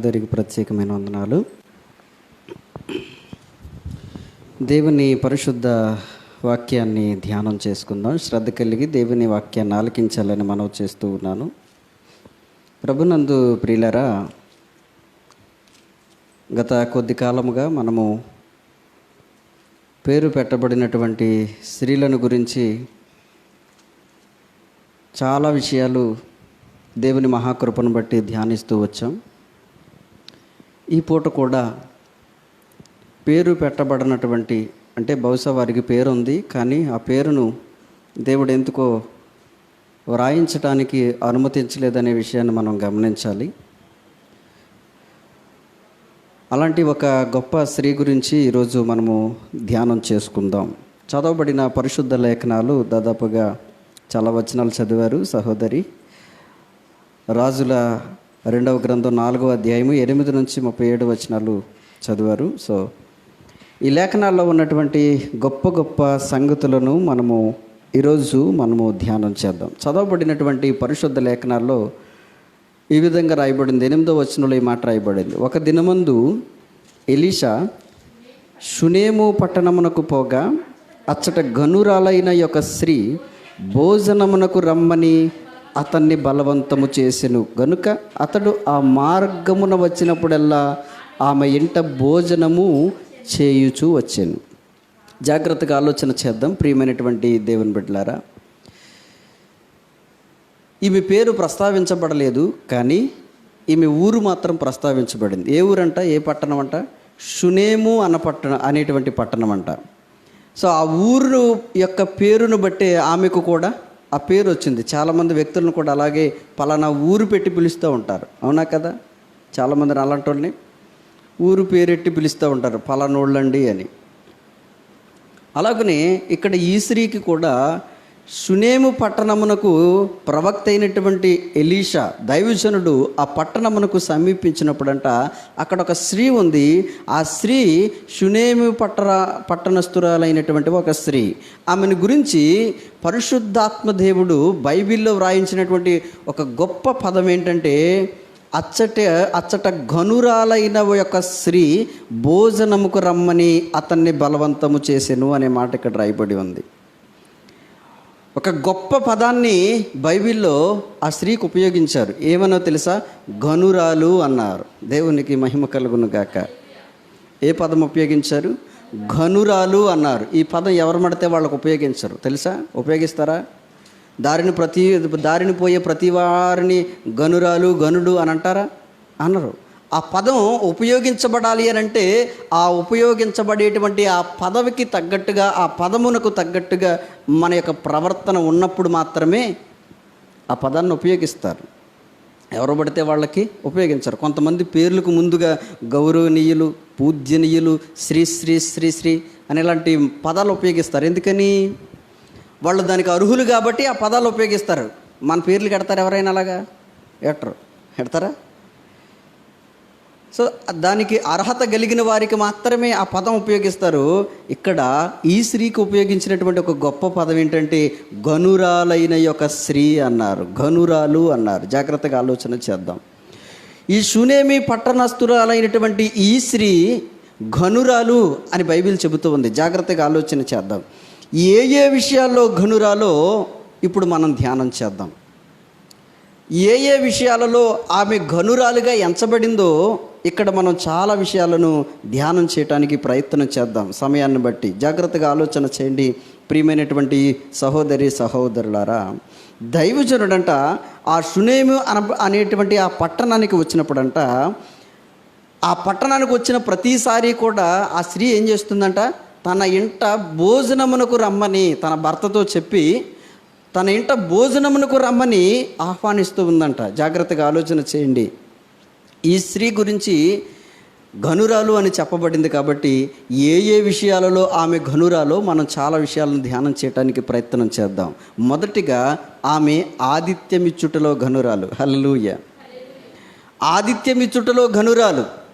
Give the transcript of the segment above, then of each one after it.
అందరికి ప్రత్యేకమైన వందనాలు. దేవుని పరిశుద్ధ వాక్యాన్ని ధ్యానం చేసుకుందాం. శ్రద్ధ కలిగి దేవుని వాక్యాన్ని ఆలకించాలని మనవి చేస్తూ ఉన్నాను. ప్రభునందు ప్రియులరా గత కొద్ది కాలముగా మనము పేరు పెట్టబడినటువంటి స్త్రీలను గురించి చాలా విషయాలు దేవుని మహాకృపను బట్టి ధ్యానిస్తూ వచ్చాం. ఈ పూట కూడా పేరు పెట్టబడినటువంటి అంటే బహుశా వారికి పేరు ఉంది కానీ ఆ పేరును దేవుడు ఎందుకో వ్రాయించడానికి అనుమతించలేదనే విషయాన్ని మనం గమనించాలి. అలాంటి ఒక గొప్ప స్త్రీ గురించి ఈరోజు మనము ధ్యానం చేసుకుందాం. చదవబడిన పరిశుద్ధ లేఖనాలు దాదాపుగా చాలా వచనాలు చదివారు సహోదరి. రాజుల రెండవ గ్రంథం నాలుగవ అధ్యాయము ఎనిమిది నుంచి ముప్పై ఏడు వచనాలు చదివారు. సో ఈ లేఖనాల్లో ఉన్నటువంటి గొప్ప గొప్ప సంగతులను మనము ఈరోజు మనము ధ్యానం చేద్దాం. చదవబడినటువంటి పరిశుద్ధ లేఖనాల్లో ఈ విధంగా రాయబడింది. ఎనిమిదో వచనంలో ఈ మాట రాయబడింది. ఒక దినమందు ఎలీషా షునేము పట్టణమునకు పోగా అచ్చట గనురాలైన యొక్క స్త్రీ భోజనమునకు రమ్మని అతన్ని బలవంతము చేసెను. గనుక అతడు ఆ మార్గమున వచ్చినప్పుడల్లా ఆమె ఇంట భోజనము చేయుచూ వచ్చాను. జాగ్రత్తగా ఆలోచన చేద్దాం ప్రియమైనటువంటి దేవుని బిడ్డలారా. ఈమె పేరు ప్రస్తావించబడలేదు కానీ ఈమె ఊరు మాత్రం ప్రస్తావించబడింది. ఏ ఊరంట? ఏ పట్టణం అంట? షునేము అన్న పట్టణం అనేటువంటి పట్టణం అంట. సో ఆ ఊరు యొక్క పేరును బట్టే ఆమెకు కూడా ఆ పేరు వచ్చింది. చాలామంది వ్యక్తులను కూడా అలాగే పలానా ఊరు పెట్టి పిలుస్తూ ఉంటారు. అవునా కదా? చాలామందిని అలాంటి వాళ్ళని ఊరు పేరెట్టి పిలుస్తూ ఉంటారు. పలానోళ్ళండి అని. అలాగనే ఇక్కడ ఈ స్త్రీకి కూడా సునేము పట్టణమునకు ప్రవక్త అయినటువంటి ఎలీషా దైవజనుడు ఆ పట్టణమునకు సమీపించినప్పుడంట అక్కడ ఒక స్త్రీ ఉంది. ఆ స్త్రీ సునేము పట్టణ పట్టణస్థురాలైనటువంటి ఒక స్త్రీ. ఆమెను గురించి పరిశుద్ధాత్మ దేవుడు బైబిల్లో వ్రాయించినటువంటి ఒక గొప్ప పదం ఏంటంటే అచ్చట అచ్చట ఘనురాలైన యొక్క స్త్రీ భోజనముకు రమ్మని అతన్ని బలవంతము చేసెను అనే మాట ఇక్కడ రాయబడి ఉంది. ఒక గొప్ప పదాన్ని బైబిల్లో ఆ స్త్రీకి ఉపయోగించారు. ఏమనో తెలుసా? గనురాలు అన్నారు. దేవునికి మహిమ కలుగును గాక. ఏ పదం ఉపయోగించారు? ఘనురాలు అన్నారు. ఈ పదం ఎవరు మడితే వాళ్ళకు ఉపయోగించరు. తెలుసా? ఉపయోగిస్తారా? దారిని ప్రతి దారిని పోయే ప్రతి వారిని గనురాలు గనుడు అని అంటారా? అనరు. ఆ పదం ఉపయోగించబడాలి అని అంటే ఆ ఉపయోగించబడేటువంటి ఆ పదవికి తగ్గట్టుగా ఆ పదమునకు తగ్గట్టుగా మన యొక్క ప్రవర్తన ఉన్నప్పుడు మాత్రమే ఆ పదాన్ని ఉపయోగిస్తారు. ఎవరు పడితే వాళ్ళకి ఉపయోగించరు. కొంతమంది పేర్లకు ముందుగా గౌరవనీయులు పూజ్యనీయులు శ్రీ శ్రీ శ్రీ శ్రీ అని ఇలాంటి పదాలు ఉపయోగిస్తారు. ఎందుకని? వాళ్ళు దానికి అర్హులు కాబట్టి ఆ పదాలు ఉపయోగిస్తారు. మన పేర్లు కడతారు ఎవరైనా అలాగా? ఎట్టరు ఎడతారా సో దానికి అర్హత కలిగిన వారికి మాత్రమే ఆ పదం ఉపయోగిస్తారు. ఇక్కడ ఈ స్త్రీకి ఉపయోగించినటువంటి ఒక గొప్ప పదం ఏంటంటే గనురాలైన యొక్క స్త్రీ అన్నారు. గనురాలు అన్నారు. జాగ్రత్తగా ఆలోచన చేద్దాం. ఈ సునేమి పట్టణస్తురాలైనటువంటి ఈ స్త్రీ ఘనురాలు అని బైబిల్ చెబుతూ ఉంది. జాగ్రత్తగా ఆలోచన చేద్దాం. ఏ ఏ విషయాల్లో ఘనురాలో ఇప్పుడు మనం ధ్యానం చేద్దాం. ఏ ఏ విషయాలలో ఆమె ఘనురాలుగా ఎంచబడిందో ఇక్కడ మనం చాలా విషయాలను ధ్యానం చేయడానికి ప్రయత్నం చేద్దాం సమయాన్ని బట్టి. జాగ్రత్తగా ఆలోచన చేయండి. ప్రియమైనటువంటి సహోదరి సహోదరులారా దైవజనుడంట ఆ సునేము అన అనేటువంటి ఆ పట్టణానికి వచ్చినప్పుడంట ఆ పట్టణానికి వచ్చిన ప్రతిసారి కూడా ఆ స్త్రీ ఏం చేస్తుందంట తన ఇంట భోజనమునకు రమ్మని తన భర్తతో చెప్పి తన ఇంట భోజనమునకు రమ్మని ఆహ్వానిస్తూ ఉందంట. జాగ్రత్తగా ఆలోచన చేయండి. ఈ స్త్రీ గురించి ఘనురాలు అని చెప్పబడింది కాబట్టి ఏ ఏ విషయాలలో ఆమె ఘనురాలో మనం చాలా విషయాలను ధ్యానం చేయడానికి ప్రయత్నం చేద్దాం. మొదటిగా ఆమె ఆదిత్యమిచ్చుటలో ఘనురాలు. హల్లెలూయ. ఆదిత్యమిచ్చుటలో ఘనురాలు.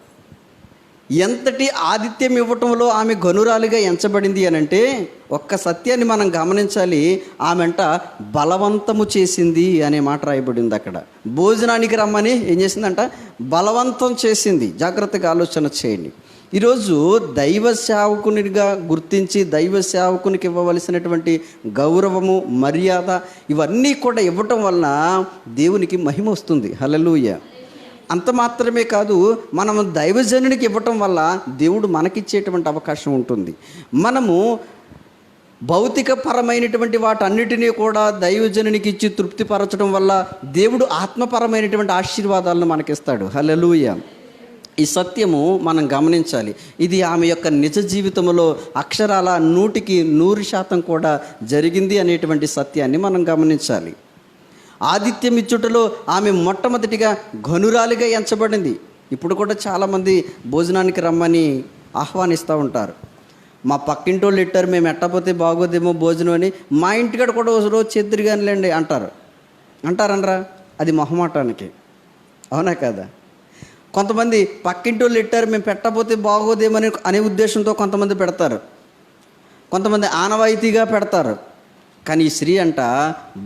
ఎంతటి ఆతిథ్యం ఇవ్వటంలో ఆమె గనురాలుగా ఎంచబడింది అని అంటే ఒక్క సత్యాన్ని మనం గమనించాలి. ఆమెంట బలవంతము చేసింది అనే మాట రాయబడింది అక్కడ. భోజనానికి రమ్మని ఏం చేసిందంట? బలవంతం చేసింది. జాగ్రత్తగా ఆలోచన చేయండి. ఈరోజు దైవ సేవకునిగా గుర్తించి దైవ సేవకునికి ఇవ్వవలసినటువంటి గౌరవము మర్యాద ఇవన్నీ కూడా ఇవ్వటం వలన దేవునికి మహిమ వస్తుంది. హలలుయ అంత మాత్రమే కాదు మనం దైవజనునికి ఇవ్వటం వల్ల దేవుడు మనకిచ్చేటువంటి అవకాశం ఉంటుంది. మనము భౌతిక పరమైనటువంటి వాటన్నిటినీ కూడా దైవజనునికి ఇచ్చి తృప్తిపరచడం వల్ల దేవుడు ఆత్మపరమైనటువంటి ఆశీర్వాదాలను మనకిస్తాడు. హలలుయ ఈ సత్యము మనం గమనించాలి. ఇది ఆమె యొక్క నిజ జీవితంలో అక్షరాల నూటికి నూరు శాతం కూడా జరిగింది అనేటువంటి సత్యాన్ని మనం గమనించాలి. ఆదిత్యం ఇచ్చుటలో ఆమె మొట్టమొదటిగా ఘనురాలిగా ఎంచబడింది. ఇప్పుడు కూడా చాలామంది భోజనానికి రమ్మని ఆహ్వానిస్తూ ఉంటారు. మా పక్కింటోళ్ళు ఇట్టారు మేము ఎట్టపోతే బాగోదేమో భోజనం అని మా ఇంటికాడ కూడా ఒక రోజు చెద్దురు లేండి అంటారు. అంటారనరా? అది మొహమాటానికి. అవునా కదా? కొంతమంది పక్కింటోళ్ళు ఇట్టారు మేము పెట్టకపోతే బాగోదేమని అనే ఉద్దేశంతో కొంతమంది పెడతారు. కొంతమంది ఆనవాయితీగా పెడతారు. కానీ ఈ స్త్రీ అంట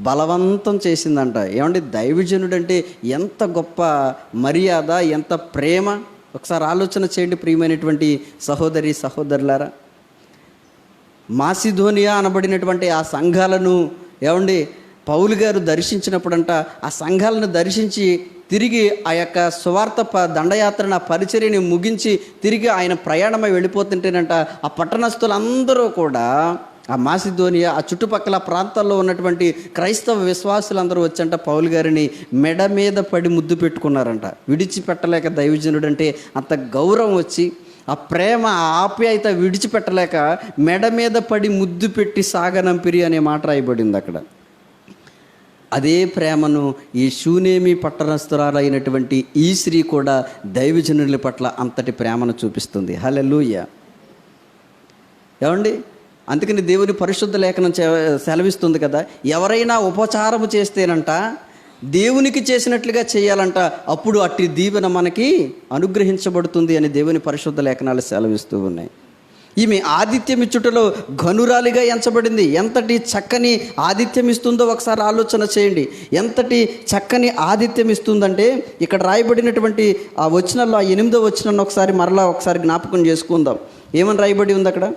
బలవంతం చేసిందంట. ఏమంటే దైవజనుడు అంటే ఎంత గొప్ప మర్యాద ఎంత ప్రేమ? ఒకసారి ఆలోచన చేయండి ప్రియమైనటువంటి సహోదరి సహోదరులారా. మాసిధోనియా అనబడినటువంటి ఆ సంఘాలను ఏమండి పౌలు గారు దర్శించినప్పుడంట ఆ సంఘాలను దర్శించి తిరిగి ఆ యొక్క సువార్త ప దండయాత్రను ఆ పరిచర్యని ముగించి తిరిగి ఆయన ప్రయాణమై వెళ్ళిపోతుంటేనంట ఆ పట్టణస్థులందరూ కూడా ఆ మాసిధోనియా ఆ చుట్టుపక్కల ప్రాంతాల్లో ఉన్నటువంటి క్రైస్తవ విశ్వాసులందరూ వచ్చంట పౌలు గారిని మెడ మీద పడి ముద్దు పెట్టుకున్నారంట. విడిచిపెట్టలేక దైవజనుడు అంటే అంత గౌరవం వచ్చి ఆ ప్రేమ ఆప్యాయత విడిచిపెట్టలేక మెడ మీద పడి ముద్దు పెట్టి సాగనంపిరి అనే మాట రాయబడింది అక్కడ. అదే ప్రేమను ఈ శూనేమి పట్టణస్థురాలైనటువంటి ఈ స్త్రీ కూడా దైవజనుల పట్ల అంతటి ప్రేమను చూపిస్తుంది. హలెలూయ ఏమండి? అందుకని దేవుని పరిశుద్ధ లేఖనం సెలవిస్తుంది కదా ఎవరైనా ఉపచారము చేస్తేనంట దేవునికి చేసినట్లుగా చేయాలంట అప్పుడు అట్టి దీవెన మనకి అనుగ్రహించబడుతుంది అని దేవుని పరిశుద్ధ లేఖనాలు సెలవిస్తూ ఉన్నాయి. ఈమె ఆతిథ్యం ఇచ్చుటలో ఘనురాలిగా ఎంచబడింది. ఎంతటి చక్కని ఆతిథ్యం ఇస్తుందో ఒకసారి ఆలోచన చేయండి. ఎంతటి చక్కని ఆతిథ్యం ఇస్తుందంటే ఇక్కడ రాయబడినటువంటి ఆ వచనంలో ఆ ఎనిమిదో వచనాన్ని ఒకసారి మరలా ఒకసారి జ్ఞాపకం చేసుకుందాం. ఏమని రాయబడి ఉంది అక్కడ?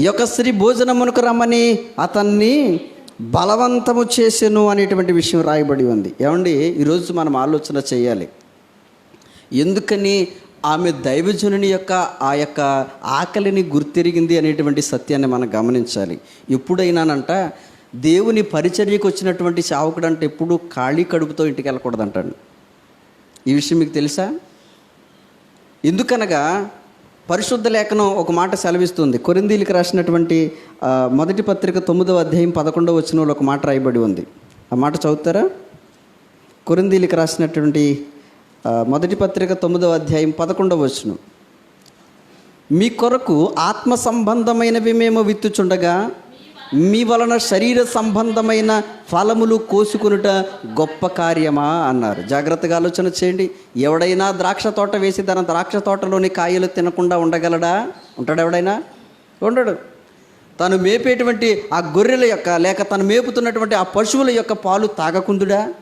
ఈ యొక్క స్త్రీ భోజనమునకు రమ్మని అతన్ని బలవంతము చేసెను అనేటువంటి విషయం రాయబడి ఉంది. ఏమండి? ఈరోజు మనం ఆలోచన చేయాలి. ఎందుకని ఆమె దైవజనుని యొక్క ఆ యొక్క ఆకలిని గుర్తిరిగింది అనేటువంటి సత్యాన్ని మనం గమనించాలి. ఎప్పుడైనానంట దేవుని పరిచర్యకు వచ్చినటువంటి సేవకుడు అంటే ఎప్పుడు ఖాళీ కడుపుతో ఇంటికి వెళ్ళకూడదంటాడు. ఈ విషయం మీకు తెలుసా? ఎందుకనగా పరిశుద్ధ లేఖనం ఒక మాట సెలవిస్తుంది. కొరిందీలకు రాసినటువంటి మొదటి పత్రిక తొమ్మిదవ అధ్యాయం పదకొండవ వచనంలో ఒక మాట రాయబడి ఉంది. ఆ మాట చదువుతారా? కొరిందీలకు రాసినటువంటి మొదటి పత్రిక తొమ్మిదవ అధ్యాయం పదకొండవ వచ్చును మీ కొరకు ఆత్మ సంబంధమైనవి మేము విత్తుచుండగా మీ వలన శరీర సంబంధమైన ఫలములు కోసుకునుట గొప్ప కార్యమా అన్నారు. జాగ్రత్తగా ఆలోచన చేయండి. ఎవడైనా ద్రాక్ష తోట వేసి తన ద్రాక్ష తోటలోని కాయలు తినకుండా ఉండగలడా? ఉంటాడు ఎవడైనా? ఉండడు. తను మేపేటువంటి ఆ గొర్రెల యొక్క లేక తను మేపుతున్నటువంటి ఆ పశువుల యొక్క పాలు తాగకుందుడా?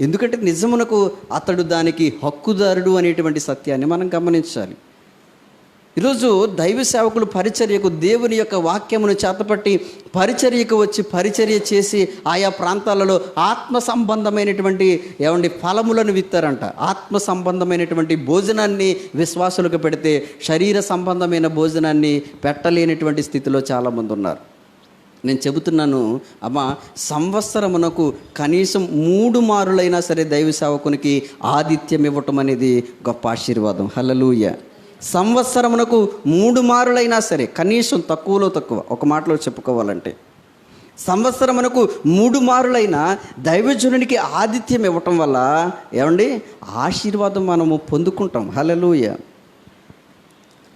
ఎందుకంటే నిజమునకు అతడు దానికి హక్కుదారుడు అనేటువంటి సత్యాన్ని మనం గమనించాలి. ఈరోజు దైవ సేవకులు పరిచర్యకు దేవుని యొక్క వాక్యమును చేతపట్టి పరిచర్యకు వచ్చి పరిచర్య చేసి ఆయా ప్రాంతాలలో ఆత్మ సంబంధమైనటువంటి ఏమండి ఫలములను విత్తారంట. ఆత్మ సంబంధమైనటువంటి భోజనాన్ని విశ్వాసులకు పెడితే శరీర సంబంధమైన భోజనాన్ని పెట్టలేనటువంటి స్థితిలో చాలామంది ఉన్నారు. నేను చెబుతున్నాను అమ్మ సంవత్సరమునకు కనీసం మూడు మారులైనా సరే దైవ సేవకునికి ఆతిథ్యం ఇవ్వటం అనేది గొప్ప ఆశీర్వాదం. హల్లెలూయ. సంవత్సరమునకు మూడు మారులైనా సరే కనీసం తక్కువలో తక్కువ ఒక మాటలో చెప్పుకోవాలంటే. సంవత్సరమునకు మూడు మారులైన దైవజనునికి ఆతిథ్యం ఇవ్వటం వల్ల ఏమండి? ఆశీర్వాదం మనము పొందుకుంటాం. హలలుయ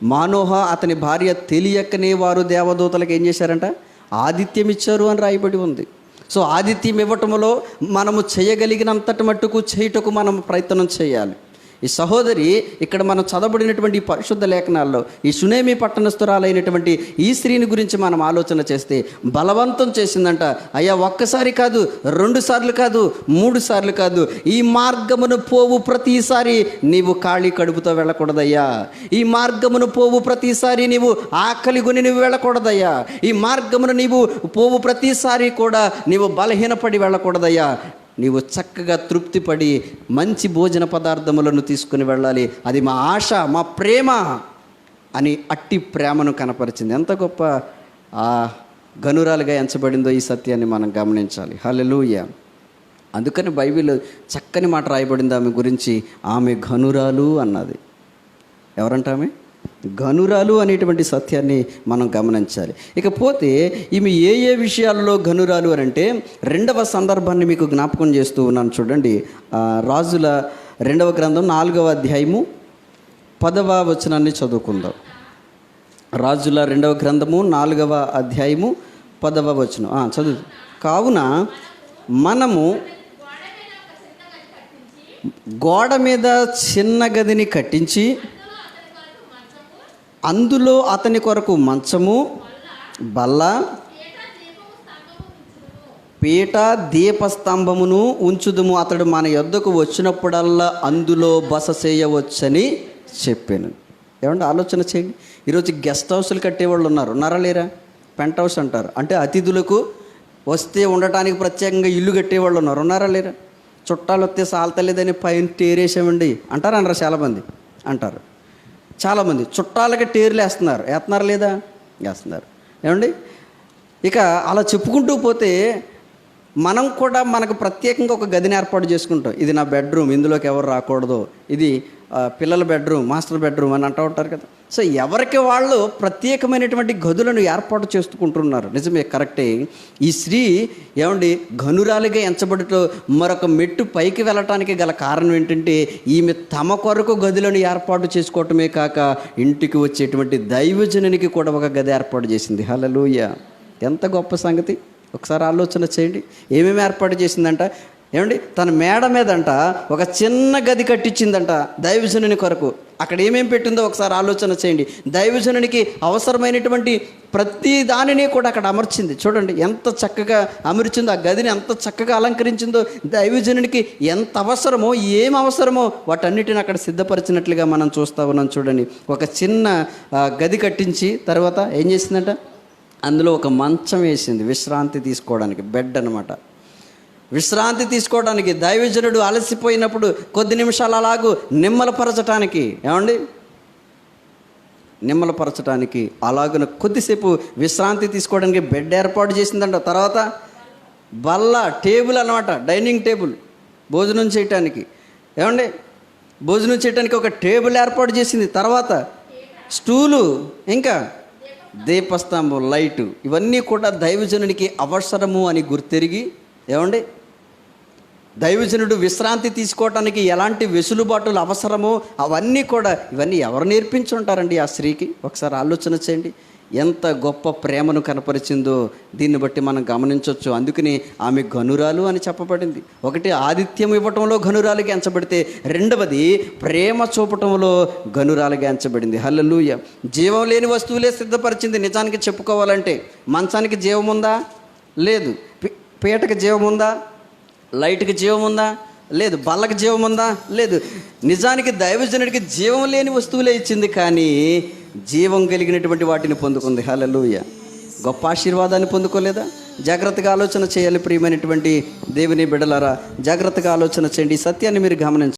మానోహ అతని భార్య తెలియకనే వారు దేవదూతలకు ఏం చేశారంట? ఆదిత్యం ఇచ్చారు అని రాయబడి ఉంది. సో ఆదిత్యం ఇవ్వటంలో మనము చేయగలిగినంతటి మట్టుకు చేయుటకు మనం ప్రయత్నం చేయాలి. ఈ సహోదరి ఇక్కడ మనం చదవబడినటువంటి పరిశుద్ధ లేఖనాల్లో ఈ సునేమి పట్టణస్థురాలైనటువంటి ఈ స్త్రీని గురించి మనం ఆలోచన చేస్తే బలవంతం చేసిందంట. అయ్యా ఒక్కసారి కాదు రెండు సార్లు కాదు మూడు సార్లు కాదు. ఈ మార్గమును పోవు ప్రతిసారి నీవు ఖాళీ కడుపుతో వెళ్ళకూడదయ్యా. ఈ మార్గమును పోవు ప్రతిసారి నీవు ఆకలి కొని నువ్వు వెళ్ళకూడదయ్యా. ఈ మార్గమును నీవు పోవు ప్రతిసారి కూడా నీవు బలహీనపడి వెళ్ళకూడదయ్యా. నీవు చక్కగా తృప్తిపడి మంచి భోజన పదార్థములను తీసుకుని వెళ్ళాలి. అది మా ఆశ మా ప్రేమ అని అట్టి ప్రేమను కనపరిచింది. ఎంత గొప్ప ఆ గనురాలుగా ఎంచబడిందో ఈ సత్యాన్ని మనం గమనించాలి. హలెలూయ అందుకని బైబిల్ చక్కని మాట రాయబడింది ఆమె గురించి. ఆమె ఘనురాలు అన్నది. ఎవరంట ఆమె ఘనురాలు అనేటువంటి సత్యాన్ని మనం గమనించాలి. ఇకపోతే ఈమె ఏ ఏ విషయాలలో ఘనురాలు అని అంటే రెండవ సందర్భాన్ని మీకు జ్ఞాపకం చేస్తూ ఉన్నాను చూడండి. రాజుల రెండవ గ్రంథం నాలుగవ అధ్యాయము పదవ వచనాన్ని చదువుకుందాం. రాజుల రెండవ గ్రంథము నాలుగవ అధ్యాయము పదవ వచనం. చదువు. కావున మనము గోడ మీద చిన్న గదిని కట్టించి అందులో అతని కొరకు మంచము బల్ల పీట దీపస్తంభమును ఉంచుదుము. అతడు మన యొద్దకు వచ్చినప్పుడల్లా అందులో బస చేయవచ్చని చెప్పాను. ఏమంటే ఆలోచన చేయండి. ఈరోజు గెస్ట్ హౌస్లు కట్టేవాళ్ళు ఉన్నారు. ఉన్నారా లేరా? పెంట్ హౌస్ అంటారు. అంటే అతిథులకు వస్తే ఉండటానికి ప్రత్యేకంగా ఇల్లు కట్టేవాళ్ళు ఉన్నారు. ఉన్నారా లేరా? చుట్టాలు వస్తే సాల్తలేదని పైన టేరేసామండి అంటారు అనరా చాలామంది? అంటారు. చాలామంది చుట్టాలకి టేర్లు వేస్తున్నారు. వేస్తున్నారు లేదా? వేస్తున్నారు. ఏమండి? ఇక అలా చెప్పుకుంటూ పోతే మనం కూడా మనకు ప్రత్యేకంగా ఒక గదిని ఏర్పాటు చేసుకుంటాం. ఇది నా బెడ్రూమ్ ఇందులోకి ఎవరు రాకూడదు. ఇది పిల్లల బెడ్రూమ్ మాస్టర్ బెడ్రూమ్ అని అంటూ ఉంటారు కదా. సో ఎవరికి వాళ్ళు ప్రత్యేకమైనటువంటి గదులను ఏర్పాటు చేసుకుంటున్నారు? నిజమే కరెక్టే. ఈ స్త్రీ ఏమండి ఘనురాలిగా ఎంచబడితో మరొక మెట్టు పైకి వెళ్ళటానికి గల కారణం ఏంటంటే ఈమె తమ కొరకు గదులను ఏర్పాటు చేసుకోవటమే కాక ఇంటికి వచ్చేటువంటి దైవజనునికి కూడా ఒక గది ఏర్పాటు చేసింది. హలలుయ ఎంత గొప్ప సంగతి. ఒకసారి ఆలోచన చేయండి. ఏమేమి ఏర్పాటు చేసిందంట? ఏమండి తన మేడ మీదంట ఒక చిన్న గది కట్టించిందంట దైవజనుని కొరకు. అక్కడ ఏమేమి పెట్టిందో ఒకసారి ఆలోచన చేయండి. దైవజనునికి అవసరమైనటువంటి ప్రతి దానిని కూడా అక్కడ అమర్చింది. చూడండి ఎంత చక్కగా అమర్చిందో ఆ గదిని ఎంత చక్కగా అలంకరించిందో దైవజనునికి ఎంత అవసరమో ఏం అవసరమో వాటన్నిటిని అక్కడ సిద్ధపరిచినట్లుగా మనం చూస్తా ఉన్నాం చూడండి. ఒక చిన్న గది కట్టించి తర్వాత ఏం చేసిందంట? అందులో ఒక మంచం వేసింది విశ్రాంతి తీసుకోవడానికి బెడ్ అనమాట విశ్రాంతి తీసుకోవడానికి దైవజనుడు అలసిపోయినప్పుడు కొద్ది నిమిషాలు అలాగూ నిమ్మలపరచటానికి ఏమండి? నిమ్మలపరచడానికి అలాగున కొద్దిసేపు విశ్రాంతి తీసుకోవడానికి బెడ్ ఏర్పాటు చేసిందంట. తర్వాత బల్ల టేబుల్ అనమాట డైనింగ్ టేబుల్ భోజనం చేయటానికి. ఏమండి? భోజనం చేయటానికి ఒక టేబుల్ ఏర్పాటు చేసింది. తర్వాత స్టూలు ఇంకా దీపస్తంభం లైటు ఇవన్నీ కూడా దైవజనునికి అవసరము అని గుర్తెరిగి ఏమండి? దైవజనుడు విశ్రాంతి తీసుకోవటానికి ఎలాంటి వెసులుబాటులు అవసరమో అవన్నీ కూడా ఇవన్నీ ఎవరు నేర్పించుంటారండి ఆ స్త్రీకి? ఒకసారి ఆలోచన చేయండి. ఎంత గొప్ప ప్రేమను కనపరిచిందో దీన్ని బట్టి మనం గమనించవచ్చు అందుకని ఆమె గనురాలు అని చెప్పబడింది. ఒకటి ఆతిథ్యం ఇవ్వటంలో గనురాలుగా ఎంచబడితే రెండవది ప్రేమ చూపటంలో గనురాలుగా ఎంచబడింది. హల్లలుయ. జీవం లేని వస్తువులే సిద్ధపరిచింది. నిజానికి చెప్పుకోవాలంటే మంచానికి జీవం ఉందా లేదు పీటకి జీవం ఉందా లైట్కి జీవం ఉందా? లేదు బల్లకి జీవం ఉందా? లేదు. నిజానికి దైవజనుడికి జీవం లేని వస్తువులే ఇచ్చింది కానీ జీవం కలిగినటువంటి వాటిని పొందుకుంది. హలలుయ గొప్ప ఆశీర్వాదాన్ని పొందుకోలేదా? జాగ్రత్తగా ఆలోచన చేయాలి ప్రియమైనటువంటి దేవుని బిడలారా జాగ్రత్తగా ఆలోచన చేయండి. ఈ సత్యాన్ని మీరు గమనించండి